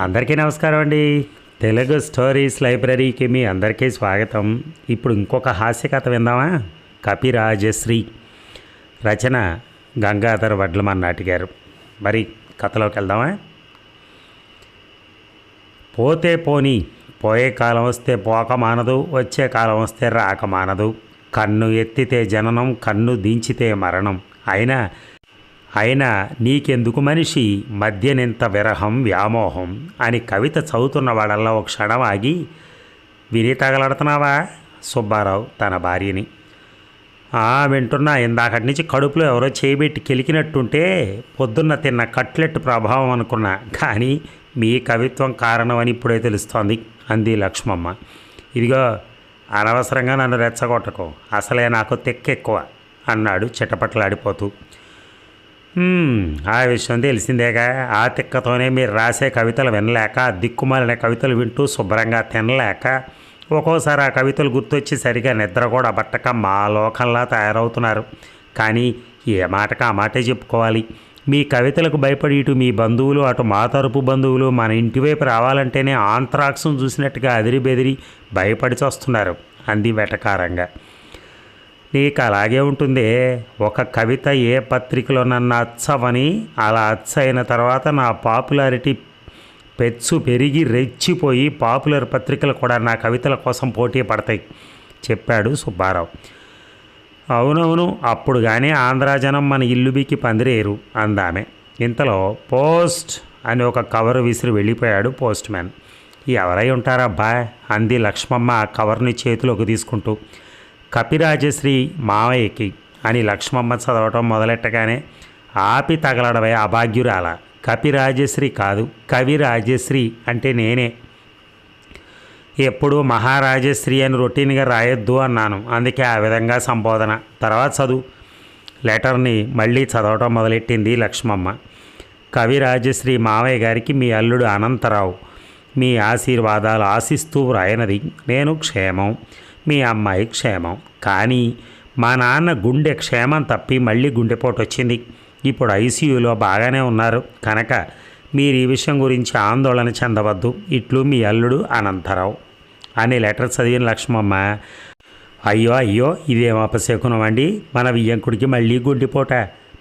అందరికీ నమస్కారం అండి. తెలుగు స్టోరీస్ లైబ్రరీకి మీ అందరికీ స్వాగతం. ఇప్పుడు ఇంకొక హాస్య కథ విందామా? కపిరాజశ్రీ. రచన గంగాధర్ వడ్లమన్ నాటిగారు మరి కథలోకి వెళ్దామా? పోతే పోని పోయే కాలం వస్తే పోక మానదు వచ్చే కాలం వస్తే రాక మానదు. కన్ను ఎత్తితే జననం కన్ను దించితే మరణం. అయినా అయినా నీకెందుకు మనిషి మధ్యనింత విరహం వ్యామోహం అని కవిత చదువుతున్న వాళ్ళల్లో ఒక క్షణం ఆగి విని తగలడుతున్నావా సుబ్బారావు తన భార్యని? "ఆ, వింటున్నా ఇందాకటి నుంచి కడుపులో ఎవరో చేయబెట్టి కెలికినట్టుంటే పొద్దున్న తిన్న కట్లెట్ ప్రభావం అనుకున్నా కానీ మీ కవిత్వం కారణం అని ఇప్పుడే తెలుస్తోంది అంది లక్ష్మమ్మ. ఇదిగో అనవసరంగా నన్ను రెచ్చగొట్టకు అసలే నాకు తెక్కెక్కువ అన్నాడు చిటపట్లాడిపోతూ. ఆ విషయం తెలిసిందేగా. ఆ తిక్కతోనే మీరు రాసే కవితలు వినలేక దిక్కుమాలిన కవితలు వింటూ శుభ్రంగా తినలేక ఒక్కోసారి ఆ కవితలు గుర్తొచ్చి సరిగా నిద్ర కూడా పట్టక మా లోకంలా తయారవుతున్నారు. కానీ ఏ మాటకు ఆ మాటే చెప్పుకోవాలి. మీ కవితలకు భయపడి ఇటు మీ బంధువులు అటు మా తరపు బంధువులు మన ఇంటి వైపు రావాలంటేనే ఆంత్రాక్సం చూసినట్టుగా అదిరి బెదిరి భయపడి అంది వెటకారంగా. నీకు అలాగే ఉంటుంది. ఒక కవిత ఏ పత్రికలో నన్ను అచ్చవని అలా అచ్చయిన తర్వాత నా పాపులారిటీ పెచ్చు పెరిగి రెచ్చిపోయి పాపులర్ పత్రికలు కూడా నా కవితల కోసం పోటీ పడతాయి చెప్పాడు సుబ్బారావు. అవునవును అప్పుడు కానీ ఆంధ్రాజనం మన ఇల్లు బీకి పందిరేరు అందామె. ఇంతలో పోస్ట్ అని ఒక కవర్ విసిరి వెళ్ళిపోయాడు పోస్ట్ మ్యాన్. ఎవరై ఉంటారబ్బా? అంది లక్ష్మమ్మ ఆ కవర్ని చేతిలోకి తీసుకుంటూ. కపిరాజశ్రీ మావయ్యకి అని లక్ష్మమ్మ చదవటం మొదలెట్టగానే ఆపి తగలడవే అభాగ్యురాల. కపిరాజశ్రీ కాదు కవి రాజశ్రీ అంటే నేనే. ఎప్పుడు మహారాజశ్రీ అని రొటీన్గా రాయొద్దు అన్నాను. అందుకే ఆ విధంగా సంబోధన. తర్వాత చదువు. లెటర్ని మళ్ళీ చదవటం మొదలెట్టింది లక్ష్మమ్మ. కవిరాజశ్రీ మావయ్య గారికి మీ అల్లుడు అనంతరావు. మీ ఆశీర్వాదాలు ఆశిస్తూ వ్రాయనది. నేను క్షేమం. మీ అమ్మాయి క్షేమం. కానీ మా నాన్న గుండె క్షేమం తప్పి మళ్ళీ గుండెపోటు వచ్చింది ఇప్పుడు ఐసీయూలో బాగానే ఉన్నారు. కనుక మీరు ఈ విషయం గురించి ఆందోళన చెందవద్దు. ఇట్లు మీ అల్లుడు అనంతరావు. అని లెటర్ చదివిన లక్ష్మమ్మ అయ్యో అయ్యో ఇదేం అపశకునం అండి? మన వియ్యంకుడికి మళ్ళీ గుండిపోట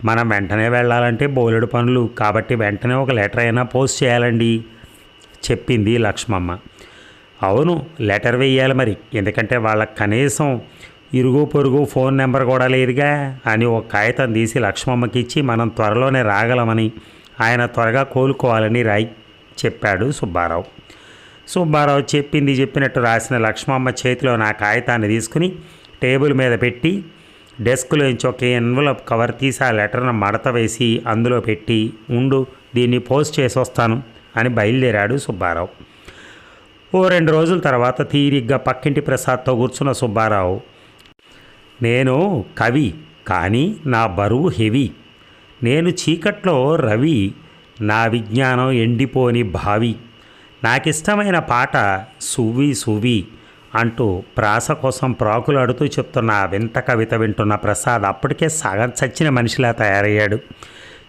మనం వెంటనే వెళ్ళాలంటే బోలెడు పనులు. కాబట్టి వెంటనే ఒక లెటర్ అయినా పోస్ట్ చేయాలండి. చెప్పింది లక్ష్మమ్మ. అవును లెటర్ వేయాలి మరి. ఎందుకంటే వాళ్ళకి కనీసం ఇరుగు పొరుగు ఫోన్ నెంబర్ కూడా లేదుగా అని ఒక కాగితం తీసి లక్ష్మమ్మకి ఇచ్చి మనం త్వరలోనే రాగలమని ఆయన త్వరగా కోలుకోవాలని రాయి చెప్పాడు సుబ్బారావు. సుబ్బారావు చెప్పింది చెప్పినట్టు రాసిన లక్ష్మమ్మ చేతిలో నా కాగితాన్ని తీసుకుని టేబుల్ మీద పెట్టి డెస్క్లోంచి ఒక ఎన్వలప్ కవర్ తీసి ఆ లెటర్ను మడత వేసి అందులో పెట్టి ఉండు దీన్ని పోస్ట్ చేసి వస్తాను అని బయలుదేరాడు సుబ్బారావు. ఓ రెండు రోజుల తర్వాత తీరిగ్గా పక్కింటి ప్రసాద్తో కూర్చున్న సుబ్బారావు నేను కవి కానీ నా బరువు హెవీ. నేను చీకట్లో రవి నా విజ్ఞానం ఎండిపోని భావి. నాకిష్టమైన పాట సువ్వి సువ్వి అంటూ ప్రాస కోసం ప్రాకులాడుతూ చెప్తున్న వింత కవిత వింటున్న ప్రసాద్ అప్పటికే సగం చచ్చిన మనిషిలా తయారయ్యాడు.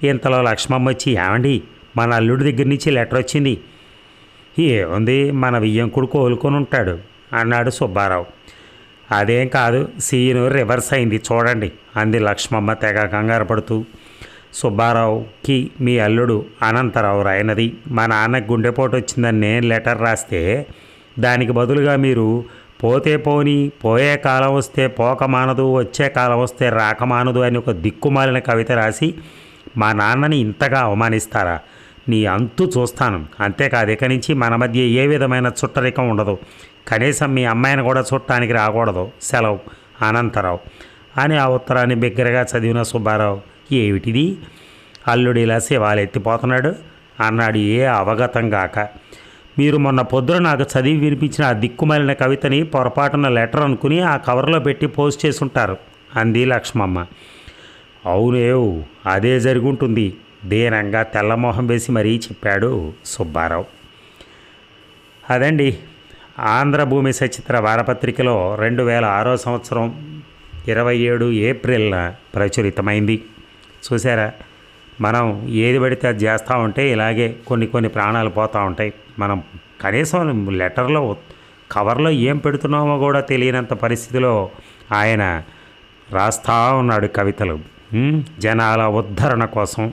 ఇంతలో లక్ష్మమ్మ వచ్చి ఏమండి మన అల్లుడి దగ్గర నుంచి లెటర్ వచ్చింది. ఏముంది మన వియ్యంకుడు కోలుకొని ఉంటాడు అన్నాడు సుబ్బారావు. అదేం కాదు సీను రివర్స్ అయింది చూడండి అంది లక్ష్మమ్మ తెగ కంగారు పడుతూ. సుబ్బారావుకి మీ అల్లుడు అనంతరావు రాయనది. మా నాన్నకు గుండెపోటు వచ్చిందని నేను లెటర్ రాస్తే దానికి బదులుగా మీరు పోతే పోని పోయే కాలం వస్తే పోక మానదు వచ్చే కాలం వస్తే రాక మానదు అని ఒక దిక్కుమాలిన కవిత రాసి మా నాన్నని ఇంతగా అవమానిస్తారా? నీ అంతు చూస్తాను. అంతేకాదు ఇక నుంచి మన మధ్య ఏ విధమైన చుట్టరికం ఉండదు. కనీసం మీ అమ్మాయిని కూడా చూడటానికి రాకూడదు. సెలవు. అనంతరావు. అని ఆ ఉత్తరాన్ని బిగ్గరగా చదివిన సుబ్బారావు. ఏమిటిది? అల్లుడు ఇలా శివాలు ఎత్తిపోతున్నాడు. అన్నాడు ఏ అవగతం గాక. మీరు మొన్న పొద్దున నాకు చదివి వినిపించిన ఆ దిక్కుమాలిన కవితని పొరపాటున లెటర్ అనుకుని ఆ కవర్లో పెట్టి పోస్ట్ చేసి ఉంటారు అంది లక్ష్మమ్మ. అవునేవు అదే జరుగుంటుంది దీనంగా తెల్లమోహం వేసి మరీ చెప్పాడు సుబ్బారావు. అదండి ఆంధ్రభూమి సచిత్ర వారపత్రికలో రెండు వేల ఆరో సంవత్సరం ఇరవై ఏడు ఏప్రిల్న ప్రచురితమైంది. చూసారా మనం ఏది పడితే అది చేస్తూ ఉంటే ఇలాగే కొన్ని కొన్ని ప్రాణాలు పోతూ ఉంటాయి. మనం కనీసం లెటర్లో కవర్లో ఏం పెడుతున్నామో కూడా తెలియనంత పరిస్థితిలో ఆయన రాస్తా ఉన్నాడు కవితలు. జనాల ఉద్ధరణ కోసం.